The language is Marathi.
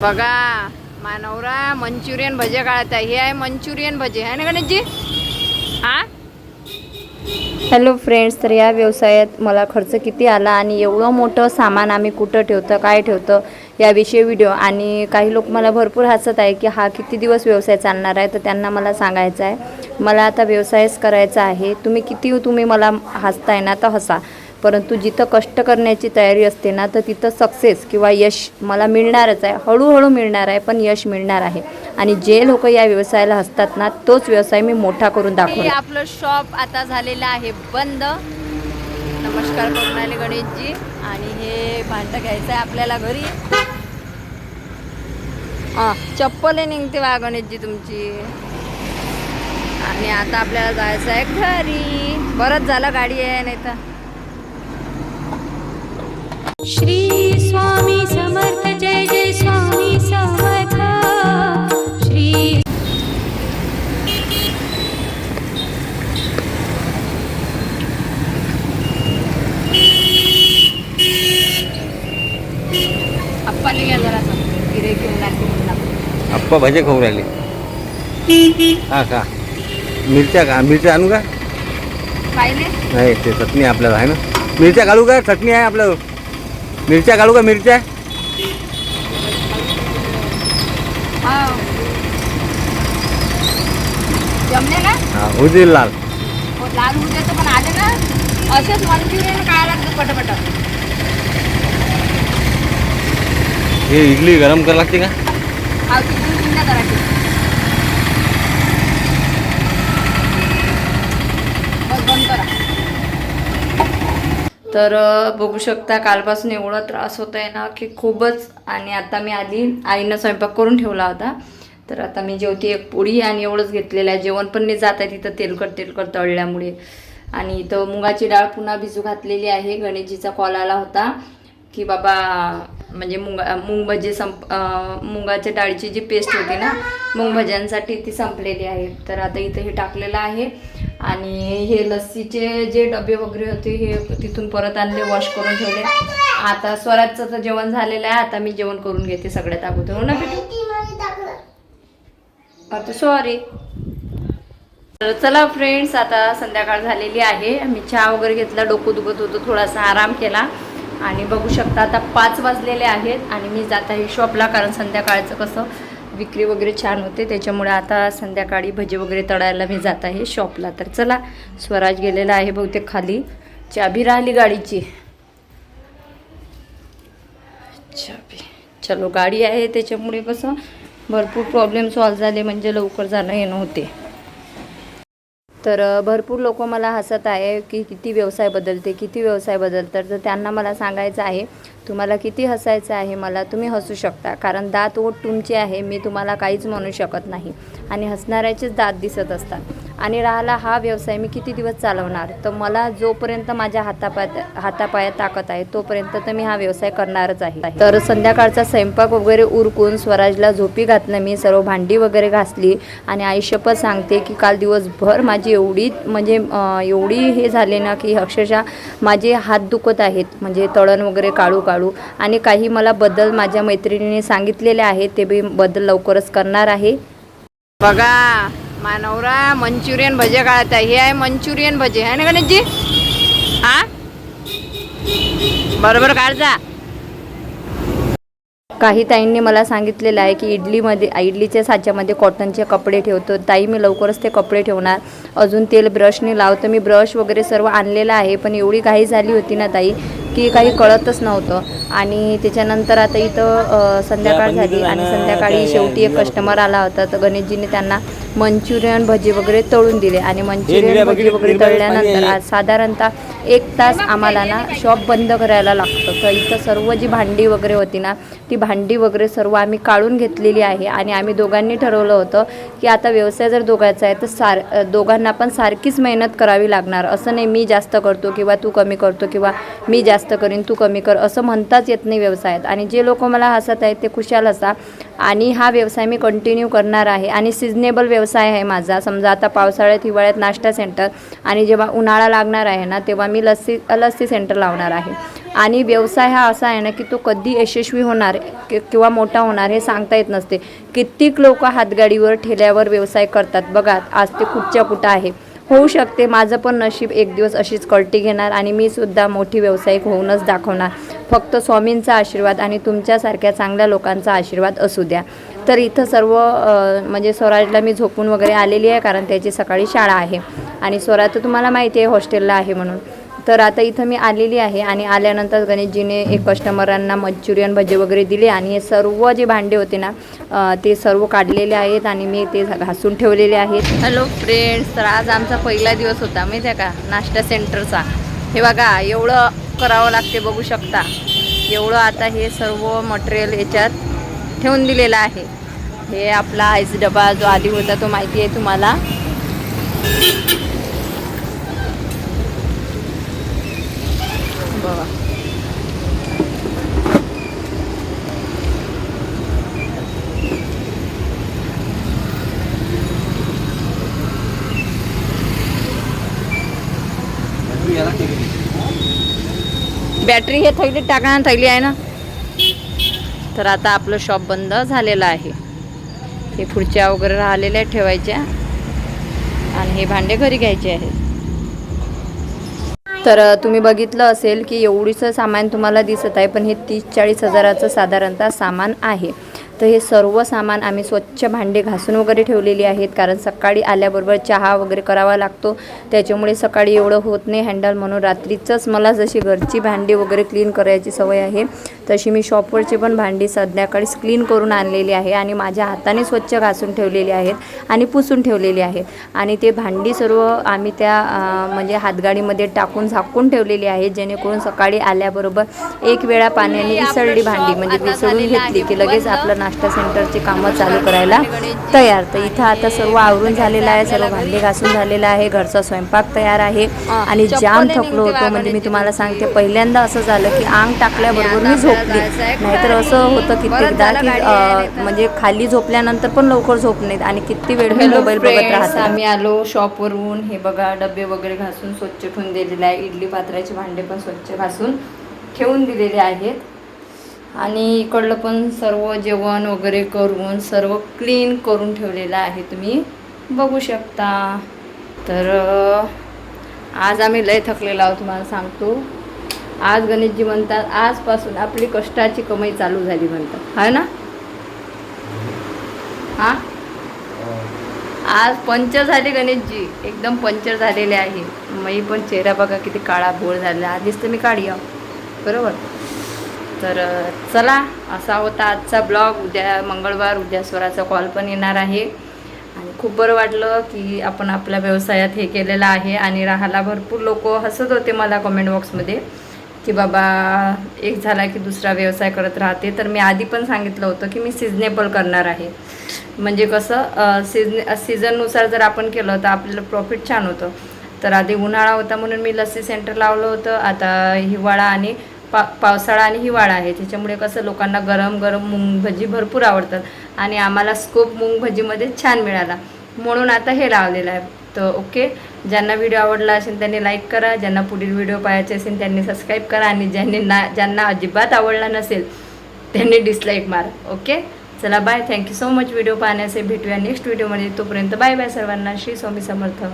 बघा मानवरा मंचुरियन भजे काढत आहे. हे आहे मंचुरियन भजे आहे ना गणेशजी? हा? हॅलो फ्रेंड्स तर या व्यवसायात मला खर्च किती आला आणि एवढं मोठं सामान आम्ही कुठं ठेवतं काय ठेवतं याविषयी व्हिडिओ आणि काही लोक मला भरपूर हसत आहे की हा किती दिवस व्यवसाय चालणार आहे तर त्यांना मला सांगायचं आहे. मला आता व्यवसायच करायचा आहे. तुम्ही किती तुम्ही मला हसताय ना तर हसा. परंतु जिथं कष्ट करण्याची तयारी असते ना तर तिथं सक्सेस किंवा यश मला मिळणारच आहे. हळूहळू मिळणार आहे पण यश मिळणार आहे. आणि जे लोक या व्यवसायाला हसतात ना तोच व्यवसाय मी मोठा करून दाखवतो आपलं शॉप आता झालेलं आहे बंद. नमस्कार करून आले गणेशजी. आणि हे भांडं घ्यायचं आहे आपल्याला घरी. हा चप्पल निघते वा गणेशजी तुमची. आणि आता आपल्याला जायचं आहे घरी. बरंच झालं गाडी आहे नाही तर. श्री स्वामी समर्थ जय जय स्वामी समर्थ. श्री आप्पाने घ्या जरा गिरे घेऊन लागते म्हणून आपण. आप्पा भजे खाऊ राहिले. हा का? मिरच्या का? मिरच्या आणू का? पाहिले नाही ते चटणी आपल्याला आहे ना. मिरच्या घालू का? चटणी आहे आपल्याला. मिरच्या घालू का मिरच्या हा। जमले ना हा लाल। लाल उद्याचं पण आले ना असेच मंचुरियन काय लागतं पटापट हे इडली गरम करावं लागते का हा करायची तर बघू शकता कालपासून एवढा त्रास होत आहे ना की खूपच. आणि आता मी आधी आईनं स्वयंपाक करून ठेवला होता. तर आता मी जेवती एक पोळी आणि एवढंच घेतलेलं आहे. जेवण पण नाही जात आहे तिथं तेलकट तेलकट तळल्यामुळे. आणि इथं मुगाची डाळ पुन्हा भिजू घातलेली आहे. गणेशजीचा कॉल आला होता की बाबा म्हणजे मुंगा मूग भजे संप मुंगाच्या मुगाच्या डाळीची जी पेस्ट होती ना मूग भज्यांसाठी ती संपलेली आहे. तर आता इथं हे टाकलेलं आहे. आणि हे लस्सीचे जे डबे वगैरे होते हे तिथून परत आणले वॉश करून ठेवले. आता स्वराजचं तर जेवण झालेलं आहे. आता मी जेवण करून घेते सगळ्यात अगोदर. हो ना बेटू? आता सॉरी तर चला फ्रेंड्स आता संध्याकाळ झालेली आहे. मी चहा वगैरे घेतला डोकं दुखत होतं थोडासा आराम केला. आणि बघू शकता आता पाच वाजलेले आहेत आणि मी जात आहे शॉपला कारण संध्याकाळचं कसं विक्री वगैरे छान होते. त्याच्यामुळे आता संध्याकाळी भजे वगैरे तळायला मी जात आहे शॉपला तर चला स्वराज गेलेला आहे बहुतेक खाली. चाबी राहिली गाडीची. चाबी. चलो गाडी आहे त्याच्यामुळे कसं भरपूर प्रॉब्लेम सॉल्व झाले म्हणजे लवकर जाणं येणं होते. तर भरपूर लोक मला हसत आहे की किती व्यवसाय बदलते किती व्यवसाय बदलतात. तर त्यांना मला सांगायचं आहे तुम्हाला किती हसायचं आहे मला तुम्ही हसू शकता. कारण दात ओठ तुमची आहे मी तुम्हाला काहीच म्हणू शकत नाही. आणि हसणाऱ्याचेच दात दिसत असतात. आणि राहिला हा व्यवसाय मी किती दिवस चालवणार? तर मला जोपर्यंत माझ्या हातापायात हातापायात ताकद आहे तोपर्यंत तर मी हा व्यवसाय करणारच आहे. तर संध्याकाळचा स्वयंपाक वगैरे उरकून स्वराजला झोपी घातलं मी सर्व भांडी वगैरे घासली आणि आयुष्यपत सांगते की काल दिवसभर माझी एवढी म्हणजे एवढी हे झाले ना की अक्षरशः माझे हात दुखत आहेत म्हणजे तळण वगैरे काढू काढू. आणि काही मला बदल माझ्या मैत्रिणीने सांगितलेले आहेत ते बी बदल लवकरच करणार आहे. बघा मानवरा मंचुरियन भजे काढत आहे. हे आहे मंचुरियन भजे. आहे ना गणेशजी? हा? बरोबर काढजा काही ताईंनी मला सांगितलेलं आहे की इडलीमध्ये इडलीच्या साच्यामध्ये कॉटनचे कपडे ठेवतो. ताई मी लवकरच ते कपडे ठेवणार. अजून तेल ब्रशने लावतो. मी ब्रश वगैरे सर्व आणलेलं आहे पण एवढी घाई झाली होती ना ताई. की काही कळतच नव्हतं. आणि त्याच्यानंतर आता इथं संध्याकाळ झाली आणि संध्याकाळी शेवटी एक कस्टमर आला होता. तर गणेशजीने त्यांना मंचुरियन भजी वगैरे तळून दिले. आणि मंचुरियन भजी वगैरे तळल्यानंतर आज साधारणतः एक तास आम्हाला ना शॉप बंद करायला लागतं. तर इथं सर्व जी भांडी वगैरे होती ना ती भांडी वगैरे सर्व आम्ही काढून घेतलेली आहे. आणि आम्ही दोघांनी ठरवलं होतं की आता व्यवसाय जर दोघांचा आहे तर सार दोघांना पण सारखीच मेहनत करावी लागणार. असं नाही मी जास्त करतो किंवा तू कमी करतो किंवा मी जास्त जास्त करीन तू कमी कर असं म्हणताच येत नाही व्यवसायात. आणि जे लोक मला हसत आहेत ते खुशाल असा. आणि हा व्यवसाय मी कंटिन्यू करणार आहे. आणि सिजनेबल व्यवसाय आहे माझा. समजा आता पावसाळ्यात हिवाळ्यात नाश्ता सेंटर आणि जेव्हा उन्हाळा लागणार आहे ना तेव्हा मी लस्सी लस्सी सेंटर लावणार आहे. आणि व्यवसाय हा असा आहे ना की तो कधी यशस्वी होणार किंवा मोठा होणार हे सांगता येत नसते. कित्येक लोक हातगाडीवर ठेल्यावर व्यवसाय करतात. बघा आज ते कुठच्या कुठं आहे. होऊ शकते. माझं पण नशीब एक दिवस अशीच कळटी घेणार आणि मी सुद्धा मोठी व्यावसायिक होऊनच दाखवणार. फक्त स्वामींचा आशीर्वाद आणि तुमच्यासारख्या चांगल्या लोकांचा आशीर्वाद असू द्या. तर इथं सर्व म्हणजे स्वराजला मी झोपून वगैरे आलेली आहे कारण त्याची सकाळी शाळा आहे. आणि स्वराज तर तुम्हाला माहिती आहे हॉस्टेलला आहे म्हणून. तर आता इथं मी आलेली आहे आणि आल्यानंतर गणेशजीने एक कस्टमरांना मंचुरियन भजे वगैरे दिले आणि हे सर्व जे भांडे होते ना ते सर्व काढलेले आहेत आणि मी ते घासून ठेवलेले आहेत. हॅलो फ्रेंड्स तर आज आमचा पहिला दिवस होता माहिती आहे का? नाश्ता सेंटरचा. हे बघा एवढं करावं लागते बघू शकता. एवढं आता हे सर्व मटेरियल याच्यात ठेवून दिलेलं आहे. हे आपला आईस डबा जो आधी होता तो माहिती आहे तुम्हाला? बघा बॅटरी हे थैलीत टाका ना थैली आहे ना. तर आता आपलं शॉप बंद झालेलं आहे. हे खुर्च्या वगैरे राहिलेल्या आहेत ठेवायच्या. आणि हे भांडे घरी घ्यायचे आहेत. तर तुम्ही बघितलं असेल की एवढीचं सामान तुम्हाला दिसत आहे पण हे तीस चाळीस हजाराचं साधारणतः सामान आहे. तर हे सर्व सामान आम्ही स्वच्छ भांडे घासून वगैरे ठेवलेली आहेत कारण सकाळी आल्याबरोबर चहा वगैरे करावा लागतो. त्याच्यामुळे सकाळी एवढं होत नाही हँडल म्हणून रात्रीचंच मला जशी घरची भांडी वगैरे क्लीन करायची सवय आहे तशी मी शॉपवरची पण भांडी संध्याकाळीच क्लीन करून आणलेली आहे आणि माझ्या हाताने स्वच्छ घासून ठेवलेली आहेत आणि पुसून ठेवलेली आहेत आणि ते भांडी सर्व आम्ही त्या म्हणजे हातगाडीमध्ये टाकून झाकून ठेवलेली आहेत जेणेकरून सकाळी आल्याबरोबर एक वेळा पाण्याने इसळली भांडी म्हणजे विसळून घेतली की लगेच आपलं नाश्ता सेंटरची कामं चालू करायला तयार. तर इथं आता सर्व आवरून झालेलं आहे सर्व भांडी घासून झालेलं आहे घरचा स्वयंपाक तयार आहे. आणि जाम थकलो होतो म्हणजे मी तुम्हाला सांगते पहिल्यांदा असं झालं की आंग टाकल्याबरोबर मी झोपली. नाहीतर असं होतं कित्येकदा की म्हणजे खाली झोपल्यानंतर पण लवकर झोप नाहीत आणि किती वेळ मी मोबाईल बघत राहते आम्ही आलो शॉपवरून हे बघा डबे वगैरे घासून स्वच्छ ठेवून दिलेले आहे. इडली पात्राचे भांडे पण स्वच्छ घासून ठेवून दिलेले आहेत. आणि इकडलं पण सर्व जेवण वगैरे करून सर्व क्लीन करून ठेवलेलं आहे तुम्ही. बघू शकता. तर आज आम्ही लय थकलेलो आहोत तुम्हाला सांगतो. आज गणेशजी म्हणतात आजपासून आपली कष्टाची कमाई चालू झाली म्हणतात. आहे ना? हा? आज पंचर झाले गणेशजी. एकदम पंचर झालेले आहे. मी पण चेहरा बघा किती काळा बोळ झाला. आधीच तर मी काढी आहो. बरोबर? तर चला असा होता आजचा ब्लॉग. उद्या मंगळवार उद्या स्वराचा कॉल पण येणार आहे. आणि खूप बरं वाटलं की आपण आपल्या व्यवसायात हे केलेलं आहे आणि राहायला भरपूर लोक हसत होते मला कमेंट बॉक्समध्ये की बाबा एक झाला की दुसरा व्यवसाय करत राहते. तर मी आधी पण सांगितलं होतं की मी सिजनेबल करणार आहे. म्हणजे कसं सीजन सीझननुसार जर आपण केलं तर आपल्याला प्रॉफिट छान होतं. तर आधी उन्हाळा होता म्हणून मी लस्सी सेंटर लावलं होतं. आता हिवाळा आणि पा पावसाळा आणि हिवाळा आहे. त्याच्यामुळे कसं लोकांना गरम गरम मूग भजी भरपूर आवडतात आणि आम्हाला स्कोप मूग भजीमध्ये छान मिळाला. म्हणून आता हे लावलेलं आहे. तर ओके. ज्यांना व्हिडिओ आवडला असेल त्यांनी लाईक करा. ज्यांना पुढील व्हिडिओ पाहायचे असेल त्यांनी सबस्क्राईब करा. आणि ज्यांनी ना ज्यांना अजिबात आवडला नसेल त्यांनी डिसलाईक मारा. ओके? चला bye thank you so much video पाहण्याचे भेटूया नेक्स्ट व्हिडिओमध्ये तोपर्यंत बाय बाय सर्वांना. श्री स्वामी समर्थ.